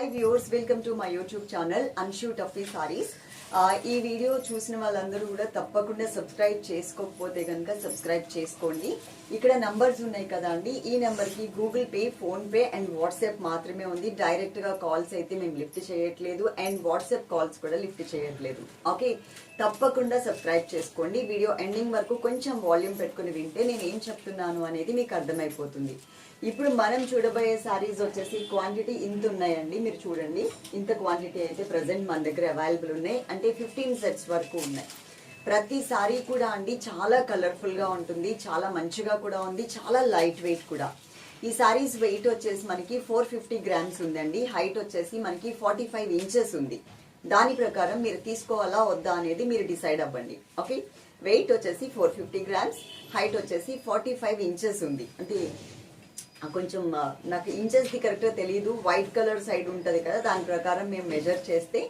Hi viewers welcome to my YouTube channel Anshu Taffy saris ఈ video చూసిన వాళ్ళందరూ కూడా తప్పకుండా సబ్స్క్రైబ్ చేసుకోకపోతే కనుక సబ్స్క్రైబ్ చేసుకోండి. ఇక్కడ నంబర్స్ ఉన్నాయి కదా అండి. ఈ నెంబర్కి Google Pay PhonePe and WhatsApp మాత్రమే ఉంది. డైరెక్ట్గా కాల్స్ అయితే మేము లిఫ్ట్ చేయట్లేదు అండ్ వాట్సాప్ కాల్స్ కూడా లిఫ్ట్ చేయట్లేదు. ఓకే తప్పకుండా సబ్స్క్రైబ్ చేసుకోండి. వీడియో ఎండింగ్ వరకు కొంచెం వాల్యూమ్ పెట్టుకుని వింటే నేను ఏం చెప్తున్నాను అనేది మీకు అర్థమైపోతుంది. ఇప్పుడు మనం చూడబోయే సారీస్ వచ్చేసి క్వాంటిటీ ఇంత ఉన్నాయండి. మీరు చూడండి. ఇంత క్వాంటిటీ అయితే ప్రజెంట్ మన దగ్గర అవైలబుల్ ఉన్నాయి. అంటే ఫిఫ్టీన్ సెట్స్ వరకు ఉన్నాయి. ప్రతి సారీ కూడా అండి చాలా కలర్ఫుల్గా ఉంటుంది. చాలా మంచిగా కూడా ఉంది. చాలా లైట్ వెయిట్ కూడా. ఈ సారీస్ వెయిట్ వచ్చేసి మనకి ఫోర్ ఫిఫ్టీ గ్రామ్స్ ఉందండి. హైట్ వచ్చేసి మనకి ఫార్టీ ఫైవ్ ఇంచెస్ ఉంది. దాని ప్రకారం మీరు తీసుకోవాలా వద్దా అనేది మీరు డిసైడ్ అవ్వండి. ఓకే వెయిట్ వచ్చేసి ఫోర్ ఫిఫ్టీ గ్రామ్స్ హైట్ వచ్చేసి ఫార్టీ ఫైవ్ ఇంచెస్ ఉంది. అంటే కొంచెం నాకు ఇంచెస్ది కరెక్ట్గా తెలియదు వైట్ కలర్ సైడ్ ఉంటుంది కదా దాని ప్రకారం మేము మెజర్ చేస్తే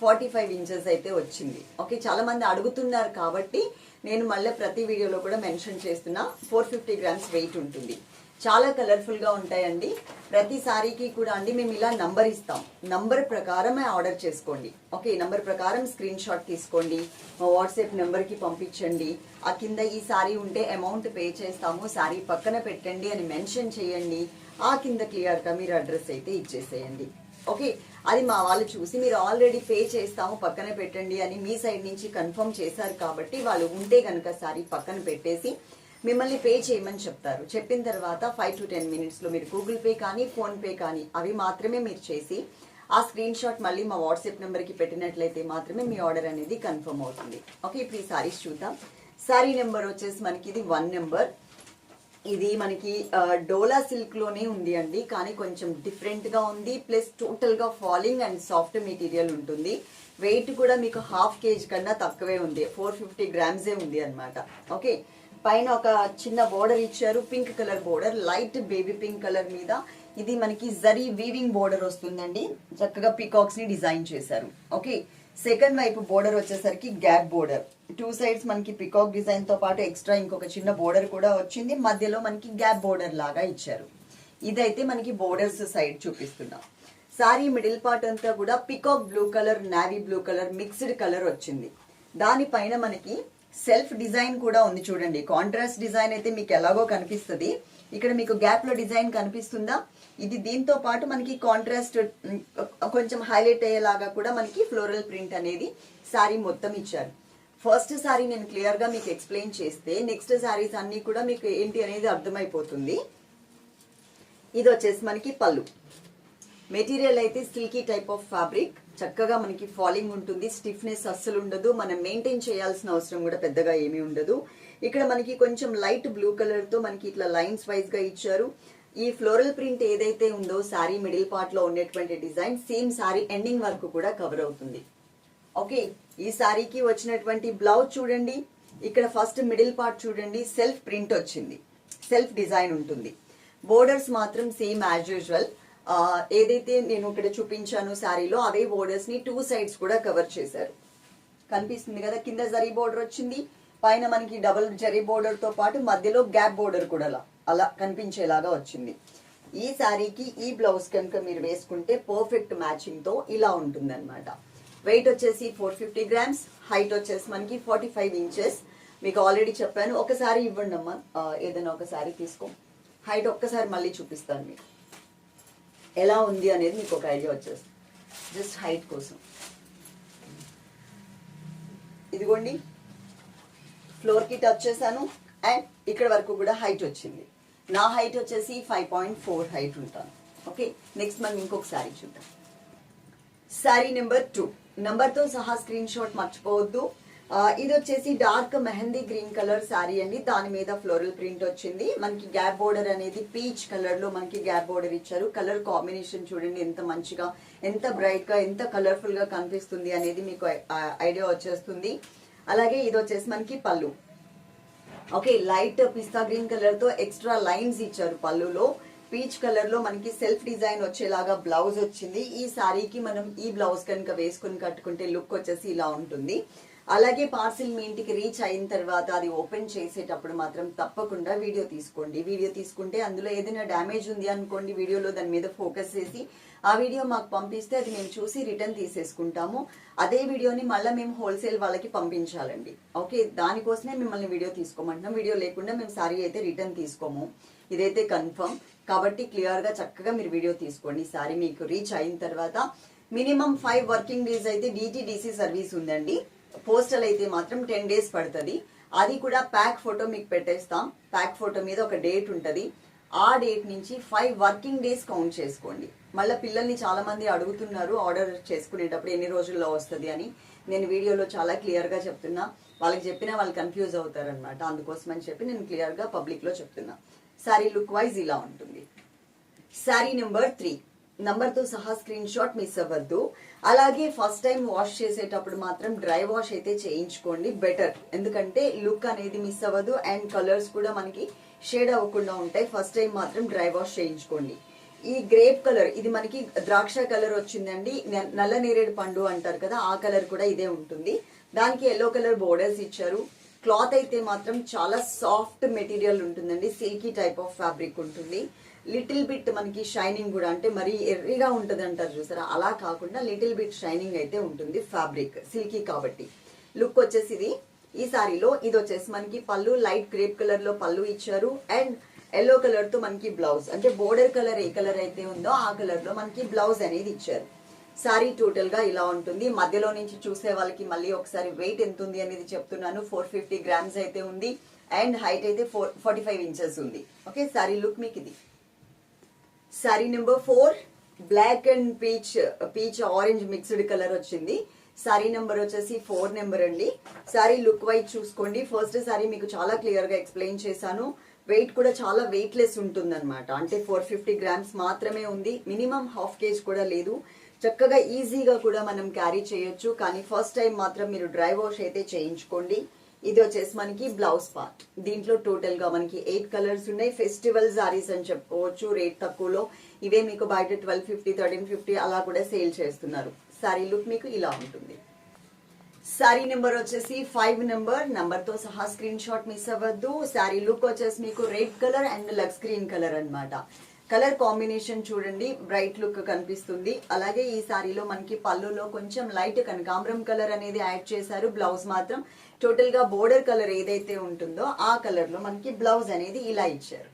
ఫార్టీ ఫైవ్ ఇంచెస్ అయితే వచ్చింది. ఓకే చాలా మంది అడుగుతున్నారు కాబట్టి నేను మళ్ళీ ప్రతి వీడియోలో కూడా మెన్షన్ చేస్తున్నా. ఫోర్ ఫిఫ్టీ గ్రామ్స్ వెయిట్ ఉంటుంది. చాలా కలర్ఫుల్గా ఉంటాయండి. ప్రతి సారీకి కూడా అండి మేము ఇలా నంబర్ ఇస్తాం. నంబర్ ప్రకారమే ఆర్డర్ చేసుకోండి. ఓకే నంబర్ ప్రకారం స్క్రీన్ షాట్ తీసుకోండి. మా వాట్సాప్ నెంబర్కి పంపించండి. ఆ కింద ఈ సారీ ఉంటే అమౌంట్ పే చేస్తాము. సారీ పక్కన పెట్టండి అని మెన్షన్ చేయండి. ఆ కింద క్లియర్గా మీరు అడ్రస్ అయితే ఇచ్చేసేయండి. ఓకే అది మా వాళ్ళు చూసి మీరు ఆల్రెడీ పే చేస్తాము పక్కన పెట్టండి అని మీ సైడ్ నుంచి కన్ఫర్మ్ చేశారు కాబట్టి వాళ్ళు ఉంటే కనుక సారీ పక్కన పెట్టేసి మిమ్మల్ని పే చేయమని చెప్తారు. చెప్పిన తర్వాత ఫైవ్ టు టెన్ మినిట్స్లో మీరు గూగుల్ పే కానీ ఫోన్పే కానీ అవి మాత్రమే మీరు చేసి ఆ స్క్రీన్ షాట్ మళ్ళీ మా వాట్సాప్ నెంబర్కి పెట్టినట్లయితే మాత్రమే మీ ఆర్డర్ అనేది కన్ఫర్మ్ అవుతుంది. ఓకే ఇప్పుడు ఈ సారీస్ చూద్దాం. సారీ నెంబర్ వచ్చేసి మనకి ఇది వన్ నెంబర్ ఇది మనకి డోలా సిల్క్లోనే ఉంది అండి. కానీ కొంచెం డిఫరెంట్గా ఉంది. ప్లస్ టోటల్గా ఫాలింగ్ అండ్ సాఫ్ట్ మెటీరియల్ ఉంటుంది. వెయిట్ కూడా మీకు హాఫ్ కేజీ కన్నా తక్కువే ఉంది. ఫోర్ ఫిఫ్టీ గ్రామ్సే ఉంది అనమాట ఓకే పైన ఒక చిన్న బోర్డర్ ఇచ్చారు pink colour border light baby pink colour మీద. ఇది మనకి జరీ వీవింగ్ బోర్డర్ వస్తుందండి. చక్కగా పీకాక్స్ని డిజైన్ చేశారు. ఓకే సెకండ్ వైపు బోర్డర్ వచ్చేసరికి గ్యాప్ బోర్డర్ టూ సైడ్స్ మనకి పికాక్ డిజైన్తో పాటు ఎక్స్ట్రా ఇంకొక చిన్న బోర్డర్ కూడా వచ్చింది. మధ్యలో మనకి గ్యాప్ బోర్డర్ లాగా ఇచ్చారు. ఇదైతే మనకి బోర్డర్స్ సైడ్ చూపిస్తున్నాం. సారీ మిడిల్ పార్ట్ అంతా కూడా peacock blue colour navy blue colour mixed colour వచ్చింది. దానిపైన మనకి సెల్ఫ్ డిజైన్ కూడా ఉంది చూడండి. కాంట్రాస్ట్ డిజైన్ అయితే మీకు ఎలాగో కనిపిస్తుంది. ఇక్కడ మీకు గ్యాప్లో డిజైన్ కనిపిస్తుందా? ఇది దీంతో పాటు మనకి కాంట్రాస్ట్ కొంచెం హైలైట్ అయ్యేలాగా కూడా మనకి ఫ్లోరల్ ప్రింట్ అనేది సారీ మొత్తం ఇచ్చారు. ఫస్ట్ సారీ నేను క్లియర్గా మీకు ఎక్స్ప్లెయిన్ చేస్తే నెక్స్ట్ సారీస్ అన్ని కూడా మీకు ఏంటి అనేది అర్థమైపోతుంది. ఇది వచ్చేసి మనకి పళ్ళు. మెటీరియల్ అయితే సిల్కీ టైప్ ఆఫ్ ఫ్యాబ్రిక్. చక్కగా మనకి ఫాలింగ్ ఉంటుంది స్టిఫ్నెస్ అస్సలు ఉండదు. మనం మెయింటైన్ చేయాల్సిన అవసరం కూడా పెద్దగా ఏమీ ఉండదు. ఇక్కడ మనకి కొంచెం లైట్ బ్లూ కలర్తో మనకి ఇట్లా లైన్స్ వైజ్గా ఇచ్చారు. ఈ ఫ్లోరల్ ప్రింట్ ఏదైతే ఉందో సారీ మిడిల్ పార్ట్లో ఉండేటువంటి డిజైన్ సేమ్ సారీ ఎండింగ్ వరకు కూడా కవర్ అవుతుంది. ఓకే ఈ సారీకి వచ్చినటువంటి బ్లౌజ్ చూడండి. ఇక్కడ ఫస్ట్ మిడిల్ పార్ట్ చూడండి. సెల్ఫ్ ప్రింట్ వచ్చింది. సెల్ఫ్ డిజైన్ ఉంటుంది. బోర్డర్స్ మాత్రం సేమ్ యాజ్ యూజువల్. ఏదైతే నేను ఇక్కడ చూపించాను శారీలో అవే బోర్డర్స్ని టూ సైడ్స్ కూడా కవర్ చేశారు. కనిపిస్తుంది కదా కింద జరీ బోర్డర్ వచ్చింది పైన మనకి డబుల్ జరీ బోర్డర్తో పాటు మధ్యలో గ్యాప్ బోర్డర్ కూడా అలా అలా కనిపించేలాగా వచ్చింది. ఈ శారీకి ఈ బ్లౌజ్ కనుక మీరు వేసుకుంటే పర్ఫెక్ట్ మ్యాచింగ్తో ఇలా ఉంటుంది అనమాట వెయిట్ వచ్చేసి ఫోర్ ఫిఫ్టీ గ్రామ్స్ హైట్ వచ్చేసి మనకి ఫార్టీ ఫైవ్ ఇంచెస్ మీకు ఆల్రెడీ చెప్పాను ఒకసారి ఇవ్వండి అమ్మా ఆ, ఏదైనా ఒకసారి తీసుకో. హైట్ ఒక్కసారి మళ్ళీ చూపిస్తాను మీకు. ఎలా ఉంది అనేది మీకు ఒక ఐడియా వచ్చేస్తుంది. జస్ట్ హైట్ కోసం. ఇదిగోండి. ఫ్లోర్కి టచ్ చేశాను. అండ్ ఇక్కడ వరకు కూడా హైట్ వచ్చింది. నా హైట్ వచ్చేసి ఫైవ్ పాయింట్ ఫోర్ హైట్ ఉంటాను. ఓకే? నెక్స్ట్ మనం ఇంకొక శారీ చూద్దాం. Sari number two. నెంబర్తో సహా స్క్రీన్ షాట్ మర్చిపోవద్దు. ఇది వచ్చేసి dark mehndi green colour sari అండి. దాని మీద ఫ్లోరల్ ప్రింట్ వచ్చింది. మనకి గ్యాప్ బోర్డర్ అనేది పీచ్ కలర్లో మనకి గ్యాప్ బోర్డర్ ఇచ్చారు. కలర్ కాంబినేషన్ చూడండి ఎంత మంచిగా ఎంత బ్రైట్గా ఎంత కలర్ఫుల్గా కనిపిస్తుంది అనేది మీకు ఐడియా వచ్చేస్తుంది. అలాగే ఇది వచ్చేసి మనకి pallu. Okay light pista green కలర్తో ఎక్స్ట్రా లైన్స్ ఇచ్చారు పళ్ళులో. పీచ్ కలర్లో మనకి సెల్ఫ్ డిజైన్ వచ్చేలాగా బ్లౌజ్ వచ్చింది. ఈ సారీకి మనం ఈ బ్లౌజ్ కనుక వేసుకుని కట్టుకుంటే లుక్ వచ్చేసి ఇలా ఉంటుంది. అలాగే పార్సిల్ మీ ఇంటికి రీచ్ అయిన తర్వాత అది ఓపెన్ చేసేటప్పుడు మాత్రం తప్పకుండా వీడియో తీసుకోండి. వీడియో తీసుకుంటే అందులో ఏదైనా డ్యామేజ్ ఉంది అనుకోండి వీడియోలో దాని మీద ఫోకస్ చేసి ఆ వీడియో మాకు పంపిస్తే అది మేము చూసి రిటర్న్ తీసేసుకుంటాము. అదే వీడియోని మళ్ళీ మేము హోల్సేల్ వాళ్ళకి పంపించాలండి. ఓకే? దానికోసమే మిమ్మల్ని వీడియో తీసుకోమంటున్నాం. వీడియో లేకుండా మేము సారీ అయితే రిటర్న్ తీసుకోము. ఇదైతే కన్ఫర్మ్. కాబట్టి క్లియర్గా చక్కగా మీరు వీడియో తీసుకోండి. సారీ మీకు రీచ్ అయిన తర్వాత మినిమం ఫైవ్ వర్కింగ్ డేస్ అయితే డిటిడిసి సర్వీస్ ఉందండి. పోస్టల్ అయితే మాత్రం టెన్ డేస్ పడుతుంది. అది కూడా ప్యాక్ ఫోటో మీకు పెట్టేస్తాం. ప్యాక్ ఫోటో మీద ఒక డేట్ ఉంటుంది. ఆ డేట్ నుంచి ఫైవ్ వర్కింగ్ డేస్ కౌంట్ చేసుకోండి. మళ్ళీ పిల్లల్ని చాలా మంది అడుగుతున్నారు ఆర్డర్ చేసుకునేటప్పుడు ఎన్ని రోజుల్లో వస్తుంది అని. నేను వీడియోలో చాలా క్లియర్గా చెప్తున్నా. వాళ్ళకి చెప్పినా వాళ్ళు కన్ఫ్యూజ్ అవుతారనమాట అందుకోసం అని చెప్పి నేను క్లియర్గా పబ్లిక్లో చెప్తున్నా. శారీ లుక్ వైజ్ ఇలా ఉంటుంది. శారీ నెంబర్ త్రీ నంబర్తో సహా స్క్రీన్ షాట్ మిస్ అవ్వద్దు. అలాగే ఫస్ట్ టైం వాష్ చేసేటప్పుడు మాత్రం డ్రై వాష్ అయితే చేయించుకోండి బెటర్. ఎందుకంటే లుక్ అనేది మిస్ అవ్వదు అండ్ కలర్స్ కూడా మనకి షేడ్ అవ్వకుండా ఉంటాయి. ఫస్ట్ టైం మాత్రం డ్రై వాష్ చేయించుకోండి. ఈ గ్రేప్ కలర్ ఇది మనకి ద్రాక్ష కలర్ వచ్చిందండి. నల్ల నేరేడు పండు అంటారు కదా ఆ కలర్ కూడా ఇదే ఉంటుంది. దానికి ఎల్లో కలర్ బోర్డర్స్ ఇచ్చారు. క్లాత్ అయితే మాత్రం చాలా సాఫ్ట్ మెటీరియల్ ఉంటుందండి. సిల్కీ టైప్ ఆఫ్ ఫ్యాబ్రిక్ ఉంటుంది. లిటిల్ బిట్ మనకి షైనింగ్ కూడా అంటే మరీ ఎర్రిగా ఉంటుంది అంటారు చూసారా? అలా కాకుండా లిటిల్ బిట్ షైనింగ్ అయితే ఉంటుంది ఫ్యాబ్రిక్ సిల్కీ కాబట్టి. లుక్ వచ్చేసి ఇది. ఈ సారీలో ఇది వచ్చేసి మనకి పళ్ళు లైట్ గ్రేప్ కలర్లో పళ్ళు ఇచ్చారు. అండ్ ఎల్లో కలర్తో మనకి బ్లౌజ్ అంటే బోర్డర్ కలర్ ఏ కలర్ అయితే ఉందో ఆ కలర్లో మనకి బ్లౌజ్ అనేది ఇచ్చారు. సారీ టోటల్గా ఇలా ఉంటుంది. మధ్యలో నుంచి చూసే వాళ్ళకి మళ్ళీ ఒకసారి వెయిట్ ఎంత ఉంది అనేది చెప్తున్నాను. ఫోర్ ఫిఫ్టీ గ్రామ్స్ అయితే ఉంది. అండ్ హైట్ అయితే ఫోర్ ఫార్టీ ఫైవ్ ఇంచెస్ ఉంది. ఓకే సారీ లుక్ మీకు ఇది. Sari number four black and peach peach orange mixed colour వచ్చింది. సారీ నెంబర్ వచ్చేసి ఫోర్ నెంబర్ అండి. సారీ లుక్ వైజ్ చూసుకోండి. ఫస్ట్ సారీ మీకు చాలా క్లియర్గా ఎక్స్ప్లెయిన్ చేశాను. వెయిట్ కూడా చాలా వెయిట్ లెస్ ఉంటుంది అంటే ఫోర్ ఫిఫ్టీ గ్రామ్స్ మాత్రమే ఉంది. మినిమం హాఫ్ కేజ్ కూడా లేదు. చక్కగా ఈజీగా కూడా మనం క్యారీ చేయొచ్చు. కానీ ఫస్ట్ టైం మాత్రం మీరు డ్రై వాష్ అయితే చేయించుకోండి. ఇది వచ్చేసి మనకి బ్లౌజ్ పార్ట్ దీంట్లో టోటల్గా మనకి ఎయిట్ కలర్స్ ఉన్నాయి. ఫెస్టివల్ సారీస్ అని చెప్పుకోవచ్చు రేట్ తక్కువలో. ఇవే మీకు బయట ట్వెల్వ్ ఫిఫ్టీ థర్టీన్ ఫిఫ్టీ అలా కూడా సేల్ చేస్తున్నారు. సారీ లుక్ మీకు ఇలా ఉంటుంది. సారీ నెంబర్ వచ్చేసి ఫైవ్ నెంబర్ నెంబర్తో సహా స్క్రీన్ షాట్ మిస్ అవ్వద్దు. సారీ లుక్ వచ్చేసి మీకు red colour and lux green colour అనమాట కలర్ కాంబినేషన్ చూడండి. బ్రైట్ లుక్ కనిపిస్తుంది. అలాగే ఈ సారీలో మనకి పళ్ళులో కొంచెం లైట్ కనకాంబరం కలర్ అనేది యాడ్ చేశారు. బ్లౌజ్ మాత్రం టోటల్గా బోర్డర్ కలర్ ఏదైతే ఉంటుందో ఆ కలర్లో మనకి బ్లౌజ్ అనేది ఇలా ఇచ్చారు.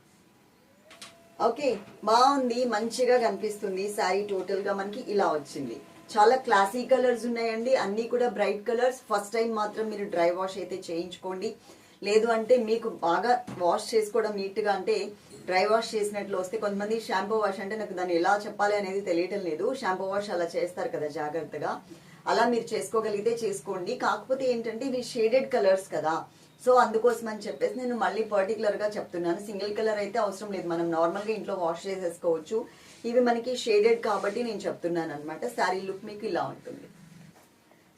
ఓకే బాగుంది మంచిగా కనిపిస్తుంది. శారీ టోటల్గా మనకి ఇలా వచ్చింది. చాలా క్లాసీ కలర్స్ ఉన్నాయండి. అన్ని కూడా బ్రైట్ కలర్స్. ఫస్ట్ టైం మాత్రం మీరు డ్రై వాష్ అయితే చేయించుకోండి. లేదు అంటే మీకు బాగా వాష్ చేసుకోవడం నీట్గా అంటే డ్రై వాష్ చేసినట్లు వస్తే కొంతమంది షాంపూ వాష్ అంటే నాకు దాన్ని ఎలా చెప్పాలి అనేది తెలియటం లేదు. షాంపూ వాష్ అలా చేస్తారు కదా జాగ్రత్తగా. అలా మీరు చేసుకోగలిగితే చేసుకోండి. కాకపోతే ఏంటంటే ఇవి షేడెడ్ కలర్స్ కదా. సో అందుకోసం అని చెప్పేసి నేను మళ్ళీ పర్టికులర్గా చెప్తున్నాను. సింగిల్ కలర్ అయితే అవసరం లేదు. మనం నార్మల్గా ఇంట్లో వాష్ చేసేసుకోవచ్చు. ఇవి మనకి షేడెడ్ కాబట్టి నేను చెప్తున్నాను అనమాట శారీ లుక్ మీకు ఇలా ఉంటుంది.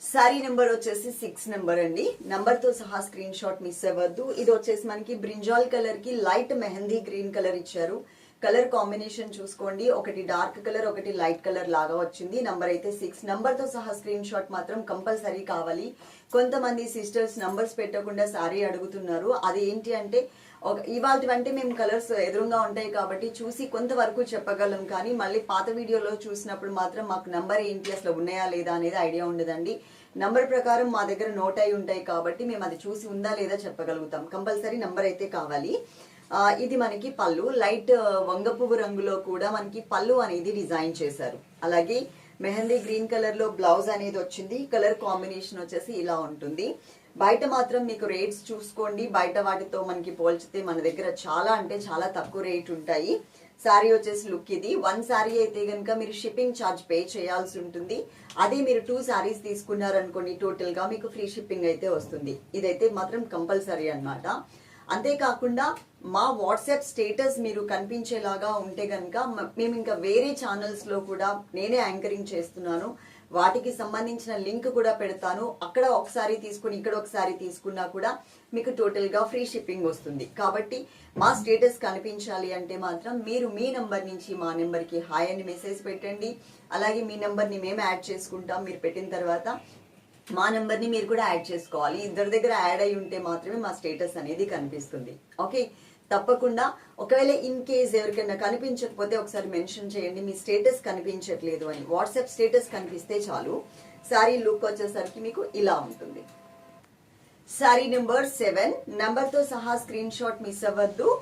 శారీ నెంబర్ వచ్చేసి సిక్స్ నెంబర్ అండి. నెంబర్తో సహా స్క్రీన్ షాట్ మిస్ అవ్వద్దు. ఇది వచ్చేసి మనకి బ్రింజాల్ కలర్కి లైట్ మెహందీ గ్రీన్ కలర్ ఇచ్చారు. కలర్ కాంబినేషన్ చూసుకోండి. ఒకటి డార్క్ కలర్ ఒకటి లైట్ కలర్ లాగా వచ్చింది. నంబర్ అయితే సిక్స్ నంబర్తో సహా స్క్రీన్ షాట్ మాత్రం కంపల్సరీ కావాలి. కొంతమంది సిస్టర్స్ నంబర్స్ పెట్టకుండా సారీ అడుగుతున్నారు. అది ఏంటి అంటే ఒక ఇవాళ అంటే మేము కలర్స్ ఎదురుగా ఉంటాయి కాబట్టి చూసి కొంతవరకు చెప్పగలం. కానీ మళ్ళీ పాత వీడియోలో చూసినప్పుడు మాత్రం మాకు నంబర్ ఏంటి అసలు ఉన్నాయా లేదా అనేది ఐడియా ఉండదండి. నంబర్ ప్రకారం మా దగ్గర నోట్ అయి ఉంటాయి కాబట్టి మేము అది చూసి ఉందా లేదా చెప్పగలుగుతాం. కంపల్సరీ నంబర్ అయితే కావాలి. ఇది మనకి పళ్ళు. లైట్ వంగ పువ్వు రంగులో కూడా మనకి పళ్ళు అనేది డిజైన్ చేశారు. అలాగే మెహందీ గ్రీన్ కలర్లో బ్లౌజ్ అనేది వచ్చింది. కలర్ కాంబినేషన్ వచ్చేసి ఇలా ఉంటుంది. బయట మాత్రం మీకు రేట్స్ చూసుకోండి. బయట వాటితో మనకి పోల్చితే మన దగ్గర చాలా అంటే చాలా తక్కువ రేట్ ఉంటాయి. శారీ వచ్చేసి లుక్ ఇది. వన్ శారీ అయితే కనుక మీరు షిప్పింగ్ ఛార్జ్ పే చేయాల్సి ఉంటుంది. అదే మీరు టూ శారీస్ తీసుకున్నారనుకోండి టోటల్గా మీకు ఫ్రీ షిప్పింగ్ అయితే వస్తుంది. ఇదైతే మాత్రం కంపల్సరీ అన్నమాట. అంతేకాకుండా మా వాట్సాప్ స్టేటస్ మీరు కనిపించేలాగా ఉంటే కనుక మేము ఇంకా వేరే ఛానల్స్లో కూడా నేనే యాంకరింగ్ చేస్తున్నాను. వాటికి సంబంధించిన లింక్ కూడా పెడతాను. అక్కడ ఒకసారి తీసుకుని ఇక్కడ ఒకసారి తీసుకున్నా కూడా మీకు టోటల్గా ఫ్రీ షిప్పింగ్ వస్తుంది. కాబట్టి మా స్టేటస్ కనిపించాలి అంటే మాత్రం మీరు మీ నెంబర్ నుంచి మా నెంబర్కి హాయ్ అని మెసేజ్ పెట్టండి. అలాగే మీ నెంబర్ని మేము యాడ్ చేసుకుంటాం. మీరు పెట్టిన తర్వాత మా నెంబర్ని మీరు కూడా యాడ్ చేసుకోవాలి. ఇద్దరి దగ్గర యాడ్ అయి ఉంటే మాత్రమే మా స్టేటస్ అనేది కనిపిస్తుంది. ఓకే? తప్పకుండా. ఒకవేళ ఇన్ కేస్ ఎవరికైనా కనిపించకపోతే ఒకసారి మెన్షన్ చేయండి. మీ స్టేటస్ కనిపించట్లేదు అని. వాట్సాప్ స్టేటస్ కనిపిస్తే చాలు. సారీ లుక్ వచ్చేసరికి మీకు ఇలా ఉంటుంది. Sari number seven. నెంబర్తో సహా స్క్రీన్ షాట్ మిస్ అవ్వద్దు.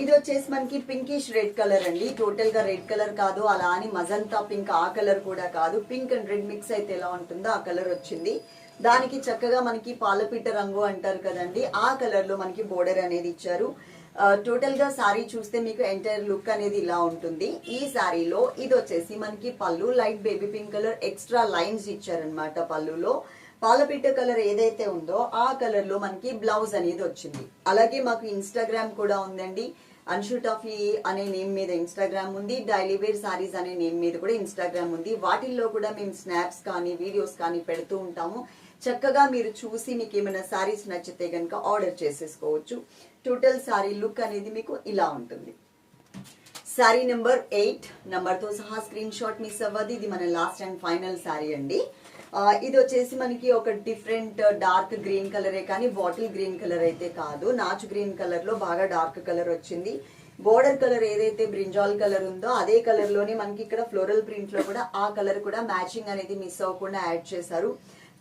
ఇది వచ్చేసి మనకి పింకిష్ రెడ్ కలర్ అండి. టోటల్గా రెడ్ కలర్ కాదు అలా అని మజంతా పింక్ ఆ కలర్ కూడా కాదు. పింక్ అండ్ రెడ్ మిక్స్ అయితే ఎలా ఉంటుందో ఆ కలర్ వచ్చింది. దానికి చక్కగా మనకి పాలపీట రంగు అంటారు కదండి. ఆ కలర్లో మనకి బోర్డర్ అనేది ఇచ్చారు. టోటల్గా సారీ చూస్తే మీకు ఎంటైర్ లుక్ అనేది ఇలా ఉంటుంది. ఈ సారీలో ఇది వచ్చేసి మనకి pallu light baby pink colour extra lines ఇచ్చారనమాట పళ్ళులో. పాలపిట్ట కలర్ ఏదైతే ఉందో ఆ కలర్లో మనకి బ్లౌజ్ అనేది వచ్చింది. అలాగే మాకు ఇన్స్టాగ్రామ్ కూడా ఉందండి. అన్షు టాఫీ అనే నేమ్ మీద ఇన్స్టాగ్రామ్ ఉంది. డైలీ వేర్ సారీస్ అనే నేమ్ మీద కూడా ఇన్స్టాగ్రామ్ ఉంది. వాటిల్లో కూడా మేము స్నాప్స్ కానీ వీడియోస్ కానీ పెడుతూ ఉంటాము. చక్కగా మీరు చూసి మీకు ఏమైనా సారీస్ నచ్చితే కనుక ఆర్డర్ చేసేసుకోవచ్చు. టోటల్ సారీ లుక్ అనేది మీకు ఇలా ఉంటుంది. సారీ నెంబర్ ఎయిట్తో సహా స్క్రీన్ షాట్ మిస్ అవ్వదు. ఇది మన లాస్ట్ అండ్ ఫైనల్ సారీ అండి. ఇది వచ్చేసి మనకి ఒక డిఫరెంట్ డార్క్ గ్రీన్ కలరే కానీ బాటిల్ గ్రీన్ కలర్ అయితే కాదు. నాచు గ్రీన్ కలర్లో బాగా డార్క్ కలర్ వచ్చింది. బోర్డర్ కలర్ ఏదైతే బ్రింజాల్ కలర్ ఉందో అదే కలర్లోనే మనకి ఇక్కడ ఫ్లోరల్ ప్రింట్లో కూడా ఆ కలర్ కూడా మ్యాచింగ్ అనేది మిస్ అవ్వకుండా యాడ్ చేశారు.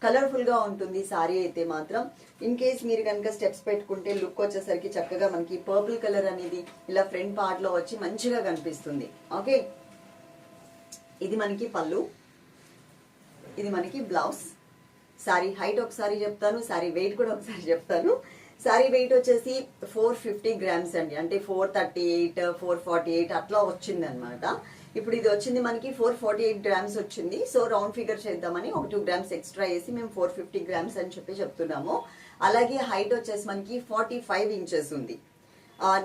కలర్ఫుల్గా ఉంటుంది సారీ అయితే మాత్రం. ఇన్ కేస్ మీరు కనుక స్టెప్స్ పెట్టుకుంటే లుక్ వచ్చేసరికి చక్కగా మనకి పర్పుల్ కలర్ అనేది ఇలా ఫ్రంట్ పార్ట్లో వచ్చి మంచిగా కనిపిస్తుంది. ఓకే ఇది మనకి పళ్ళు. ఇది మనకి బ్లౌజ్. సారీ హైట్ ఒకసారి చెప్తాను సారీ వెయిట్ కూడా ఒకసారి చెప్తాను. సారీ వెయిట్ వచ్చేసి ఫోర్ ఫిఫ్టీ గ్రామ్స్ అండి. అంటే four thirty eight four forty eight అట్లా వచ్చింది అనమాట ఇప్పుడు ఇది వచ్చింది మనకి ఫోర్ ఫార్టీ ఎయిట్ గ్రామ్స్ వచ్చింది. సో రౌండ్ ఫిగర్ చేద్దామని ఒక టూ గ్రామ్స్ ఎక్స్ట్రా వేసి మేము ఫోర్ ఫిఫ్టీ గ్రామ్స్ అని చెప్పి చెప్తున్నాము. అలాగే హైట్ వచ్చేసి మనకి ఫార్టీ ఫైవ్ ఇంచెస్ ఉంది.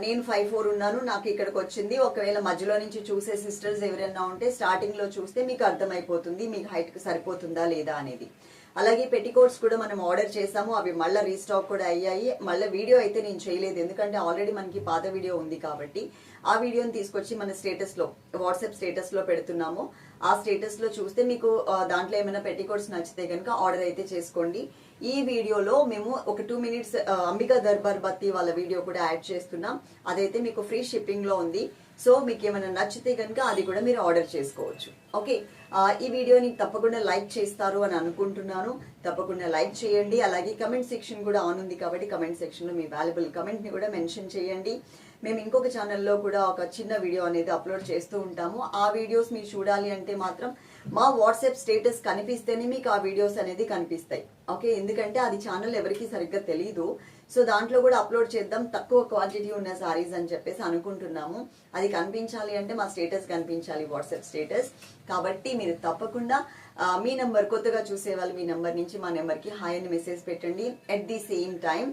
నేను ఫైవ్ ఫోర్ ఉన్నాను నాకు ఇక్కడికి వచ్చింది. ఒకవేళ మధ్యలో నుంచి చూసే సిస్టర్స్ ఎవరైనా ఉంటే స్టార్టింగ్లో చూస్తే మీకు అర్థమైపోతుంది మీకు హైట్కి సరిపోతుందా లేదా అనేది. అలాగే పెట్టికోట్స్ కూడా మనం ఆర్డర్ చేసాము. అవి మళ్ళీ రీస్టాక్ కూడా అయ్యాయి. మళ్ళీ వీడియో అయితే నేను చేయలేదు. ఎందుకంటే ఆల్రెడీ మనకి పాత వీడియో ఉంది కాబట్టి ఆ వీడియోని తీసుకొచ్చి మన స్టేటస్లో వాట్సాప్ స్టేటస్లో పెడుతున్నాము. ఆ స్టేటస్లో చూస్తే మీకు దాంట్లో ఏమైనా పెట్టికోట్స్ నచ్చితే కనుక ఆర్డర్ అయితే చేసుకోండి. ఈ వీడియోలో మేము ఒక టూ మినిట్స్ అంబికా దర్బార్ బత్తి వాళ్ళ వీడియో కూడా యాడ్ చేస్తున్నాం. అదైతే మీకు ఫ్రీ షిప్పింగ్లో ఉంది. సో మీకు ఏమైనా నచ్చితే కనుక అది కూడా మీరు ఆర్డర్ చేసుకోవచ్చు. ఓకే? ఈ వీడియోని తప్పకుండా లైక్ చేస్తారు అని అనుకుంటున్నాను. తప్పకుండా లైక్ చేయండి. అలాగే కమెంట్ సెక్షన్ కూడా ఆన్ ఉంది కాబట్టి కమెంట్ సెక్షన్లో మీ వాల్యుబుల్ కమెంట్ని కూడా మెన్షన్ చేయండి. మేము ఇంకొక ఛానల్లో కూడా ఒక చిన్న వీడియో అనేది అప్లోడ్ చేస్తూ ఉంటాము. ఆ వీడియోస్ మీరు చూడాలి అంటే మాత్రం మా వాట్సాప్ స్టేటస్ కనిపిస్తేనే మీకు ఆ వీడియోస్ అనేది కనిపిస్తాయి. ఓకే? ఎందుకంటే అది ఛానల్ ఎవరికి సరిగ్గా తెలియదు సో దాంట్లో కూడా అప్లోడ్ చేద్దాం. తక్కువ క్వాంటిటీ ఉన్న సారీస్ అని చెప్పేసి అనుకుంటున్నాము. అది కనిపించాలి అంటే మా స్టేటస్ కనిపించాలి వాట్సాప్ స్టేటస్. కాబట్టి మీరు తప్పకుండా మీ నెంబర్ కొత్తగా చూసే వాళ్ళు మీ నెంబర్ నుంచి మా నెంబర్కి హాయ్ అని మెసేజ్ పెట్టండి. At the same time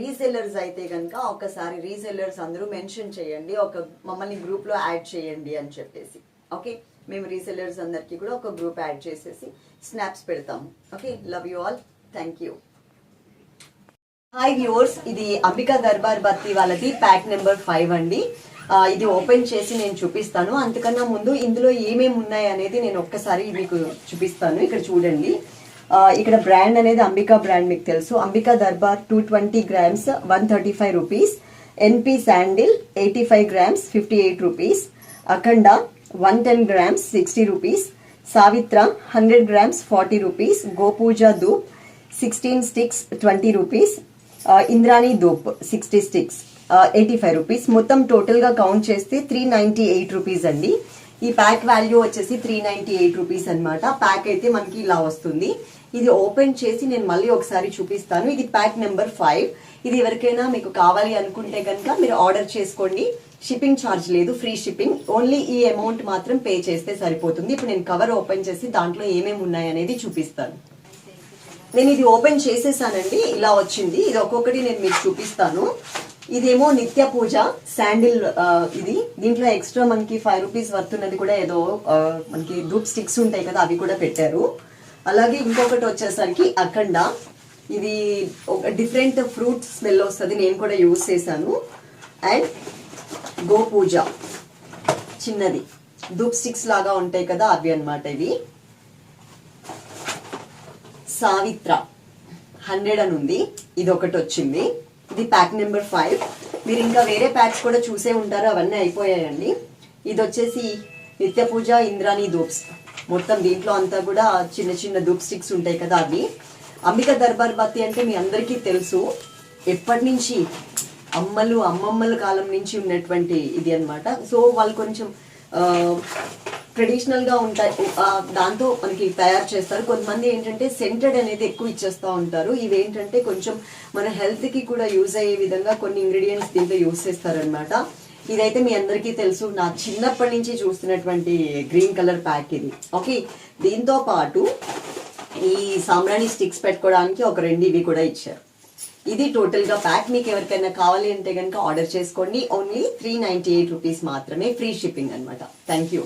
resellers అయితే కనుక ఒకసారి రీసెల్లర్స్ అందరూ మెన్షన్ చేయండి. ఒక మమ్మల్ని గ్రూప్లో యాడ్ చేయండి అని చెప్పేసి. ఓకే? మేము రీసెల్లర్స్ అందరికీ కూడా ఒక గ్రూప్ యాడ్ చేసేసి స్నాప్స్ పెడతాము. Okay love you all thank you hi viewers ఇది అంబికా దర్బార్ బత్తి వాళ్ళది ప్యాక్ నెంబర్ ఫైవ్ అండి. ఇది ఓపెన్ చేసి నేను చూపిస్తాను. అంతకన్నా ముందు ఇందులో ఏమేమి ఉన్నాయి అనేది నేను ఒక్కసారి మీకు చూపిస్తాను. ఇక్కడ చూడండి. ఇక్కడ బ్రాండ్ అనేది అంబికా బ్రాండ్ మీకు తెలుసు. Ambika Darbar two twenty grams one thirty five rupees NP sandal eighty five grams fifty eight rupees Akhanda one ten grams sixty rupees Savitra hundred grams forty rupees Gopuja dhoop sixteen sticks twenty rupees Indrani dhoop sixty sticks eighty five rupees. మొత్తం టోటల్గా count చేస్తే three ninety eight rupees అండి. ఈ pack value వచ్చేసి three ninety eight rupees అనమాట pack అయితే మనకి ఇలా వస్తుంది. ఇది ఓపెన్ చేసి నేను మళ్ళీ ఒకసారి చూపిస్తాను. ఇది ప్యాక్ నెంబర్ ఫైవ్. ఇది ఎవరికైనా మీకు కావాలి అనుకుంటే కనుక మీరు ఆర్డర్ చేసుకోండి. షిప్పింగ్ ఛార్జ్ లేదు ఫ్రీ షిప్పింగ్ ఓన్లీ ఈ అమౌంట్ మాత్రం పే చేస్తే సరిపోతుంది. ఇప్పుడు నేను కవర్ ఓపెన్ చేసి దాంట్లో ఏమేమి ఉన్నాయి అనేది చూపిస్తాను. నేను ఇది ఓపెన్ చేసేసానండి. ఇలా వచ్చింది. ఇది ఒక్కొక్కటి నేను మీకు చూపిస్తాను. ఇదేమో నిత్య పూజ శాండిల్ ఇది. దీంట్లో ఎక్స్ట్రా మనకి ఫైవ్ రూపీస్ వర్తున్నది కూడా ఏదో మనకి ధూప్ స్టిక్స్ ఉంటాయి కదా అవి కూడా పెట్టారు. అలాగే ఇంకొకటి వచ్చేసరికి అఖండ. ఇది ఒక డిఫరెంట్ ఫ్రూట్ స్మెల్ వస్తుంది నేను కూడా యూజ్ చేశాను. అండ్ గోపూజ చిన్నది. దూప్ స్టిక్స్ లాగా ఉంటాయి కదా అవి అన్నమాట ఇవి. సావిత్ర హండ్రెడ్ అని ఉంది. ఇది ఒకటి వచ్చింది. ఇది ప్యాక్ నెంబర్ ఫైవ్ మీరు ఇంకా వేరే ప్యాక్స్ కూడా చూసే ఉంటారు అవన్నీ అయిపోయాయండి. ఇది వచ్చేసి నిత్య పూజ ఇంద్రాణి దూప్స్ మొత్తం దీంట్లో అంతా కూడా చిన్న చిన్న దూప్ స్టిక్స్ ఉంటాయి కదా అవి. అంబిక దర్బార్ బత్తి అంటే మీ అందరికీ తెలుసు. ఎప్పటి నుంచి అమ్మలు అమ్మమ్మల కాలం నుంచి ఉన్నటువంటి ఇది అన్నమాట. సో వాళ్ళు కొంచెం ట్రెడిషనల్గా ఉంటాయి దాంతో మనకి తయారు చేస్తారు. కొంతమంది ఏంటంటే సెంటెడ్ అనేది ఎక్కువ ఇచ్చేస్తూ ఉంటారు. ఇవేంటంటే కొంచెం మన హెల్త్కి కూడా యూజ్ అయ్యే విధంగా కొన్ని ఇంగ్రీడియంట్స్ దీంట్లో యూజ్ చేస్తారనమాట ఇదైతే మీ అందరికీ తెలుసు. నా చిన్నప్పటి నుంచి చూస్తున్నటువంటి గ్రీన్ కలర్ ప్యాక్ ఇది. ఓకే దీంతో పాటు ఈ సాంబ్రాణి స్టిక్స్ పెట్టుకోవడానికి ఒక రెండు ఇవి కూడా ఇచ్చారు. ఇది టోటల్గా ప్యాక్ మీకు ఎవరికైనా కావాలి అంటే కనుక ఆర్డర్ చేసుకోండి. Only three ninety eight rupees మాత్రమే ఫ్రీ షిప్పింగ్ అనమాట థ్యాంక్ యూ